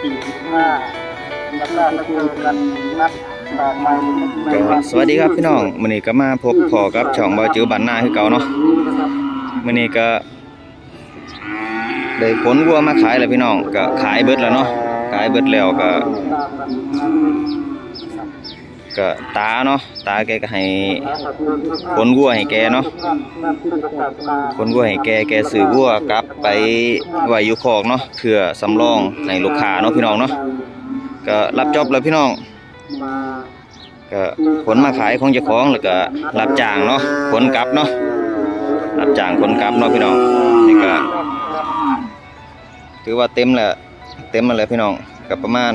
สี่สิบห้าแล้วก็จะเจอกันนัดต่อไปในก็สวัสดีครับพี่น้องมื้อนี้ก็มาพบพอกับช่องบ่จือบ้านนาคือเก่าเนาะมื้อนี้ก็ได้ขนวัวมาขายแล้วพี่น้องก็ขายเบิดแล้วเนาะขายเบิดแล้วก็ ก็ตาเนาะตาแกก็ให้ขนวัวให้แกเนาะขนวัวให้แกแกซื้อวัวกลับไปไหวอยู่คอกเนาะเพื่อสำรองให้ลูกค้าเนาะพี่น้องเนาะก็รับจอบแล้วพี่น้องก็ขนมาขายของเจ้าของแล้วก็รับจ้างเนาะขนกลับเนาะรับจ้างขนกลับเนาะพี่น้องนี่ก็ถือว่าเต็มแล้วเต็มมาแล้วพี่น้องก็ประมาณ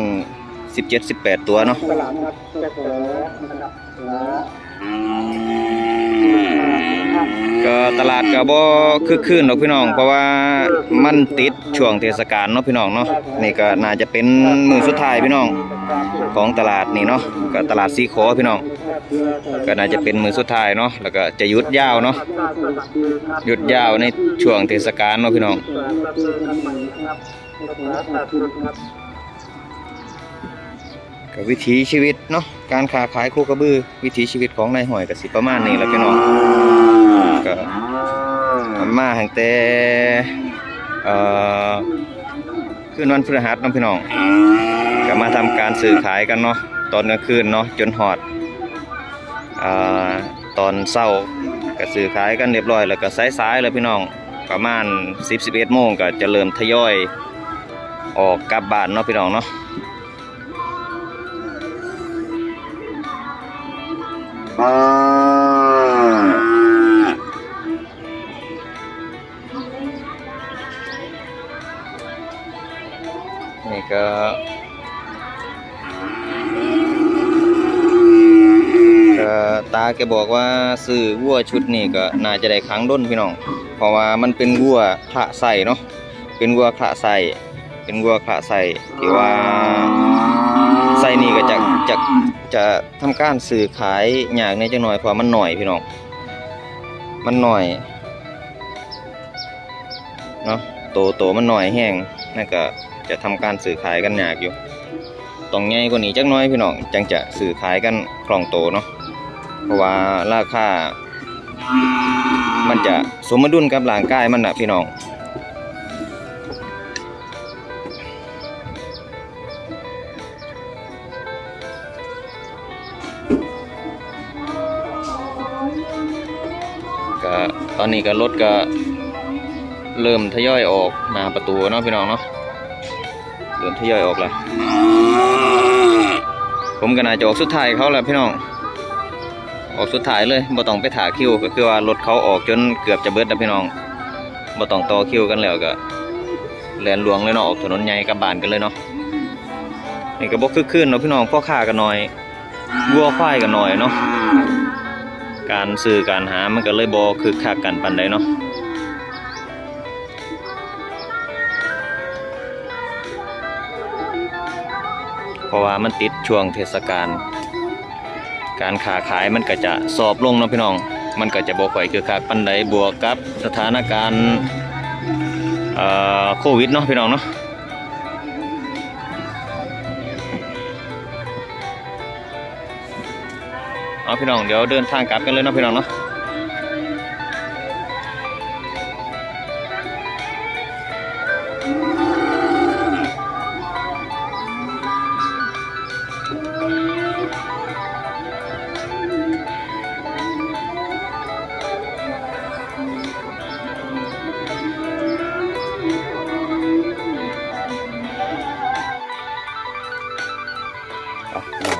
17 18ตัวเนาะตลาดนัดจะเจอนะครับก็ตลาดก็บ่คึกคืนหรอกพี่น้อง เพราะว่ามันติดช่วงเทศกาลเนาะพี่น้องเนาะนี่ก็น่าจะเป็นมือสุดท้ายพี่น้องของตลาดนี่เนาะก็ตลาดซีขอพี่น้อง ก็น่าจะเป็นมือสุดท้ายเนาะแล้วก็จะหยุดยาวเนาะหยุดยาวในช่วงเทศกาลเนาะพี่น้อง ก็วิถีชีวิตเนาะการค้าขายโคกระบือ วิถีชีวิตของนายหอยก็สิประมาณนี้แหละพี่น้องก็มาตั้งแต่เอ่อคืนวันพฤหัสเนาะพี่น้องก็มาทำการสื่อขายกันเนาะตอนกลางคืนเนาะจนหอดอ่าตอนเช้าก็สื่อขายกันเรียบร้อย แล้วก็สายๆแล้วพี่น้องประมาณ 10 11โมงก็จะเริ่มทยอยออกกลับบ้านเนาะพี่น้องเนาะ นี่ก็ตาแกบอกว่าซื้อวัวชุดนี้ก็น่าจะได้ครั้งด้นพี่น้อง เพราะว่ามันเป็นวัวคละใส่เนาะ เป็นวัวคละใส่เป็นวัวคละใส่ที่ว่าใส่นี่ก็จะ จะจะทำการสื่อขายยากในจังหน่อยเพราะว่ามันหน่อยพี่น้องมันหน่อยเนาะโตโตมันหน่อยแห้งนั่นก็จะทำการสื่อขายกันยากอยู่ต้องใหญ่กว่านี้จักหน้อยพี่น้องจังจะสื่อขายกันคล่องโตเนาะเพราะว่าราคามันจะสมดุลกับร่างกายมันนะพี่น้อง นี้ก็รถก็เริ่มทยอยออกหน้าประตูเนาะพี่น้องเนาะเริ่มทยอยออกแล้วผมก็น่าจะออกสุดท้ายเขาแล้วพี่น้อง ออกสุดท้ายเลยบ่ต้องไปถาคิวก็คือว่ารถเขาออกจนเกือบจะเบิดแล้วพี่น้องบ่ต้องต่อคิวกันแล้วก็แลนหลวงเลยเนาะออกถนนใหญ่กับบานกันเลยเนาะนี่ก็บ่คึกคืนเนาะพี่น้องพ่อค้ากันหน่อยวัวควายกันหน่อยเนาะ การซื้อการหามันก็เลยบ่คึกคักกันปานใดเนาะเพราะว่ามันติดช่วงเทศกาลการค้าขายมันก็จะสอบลงเนาะพี่น้อง มันก็จะบ่ค่อยคึกคักปานใดบวกกับสถานการณ์โควิดเนาะพี่น้องเนาะ เอาพี่น้องเดี๋ยวเดินทางกลับกันเลยนะพี่น้องเนาะ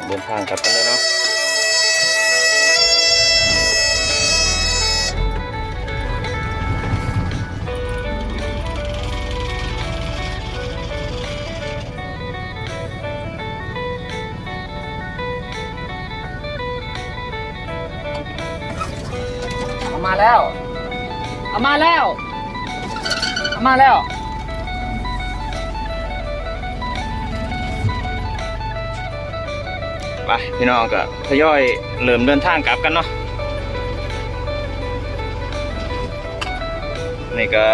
เดินทางกลับกันเลยเนาะ มาแล้วเอามาแล้วเอามาแล้ว ไปพี่น้องก็ทยอยเริ่มเดินทางกลับกันเนาะนี่ก็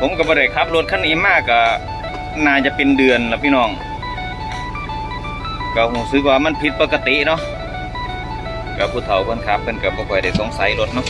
ผมก็บ่ได้ขับรถคันนี้มากก็น่าจะเป็นเดือนแล้วพี่น้อง ก็รู้สึกว่ามันผิดปกติเนาะก็ผู้เฒ่าเพิ่นขับเพิ่นก็บ่ค่อยได้สงสัยรถเนาะ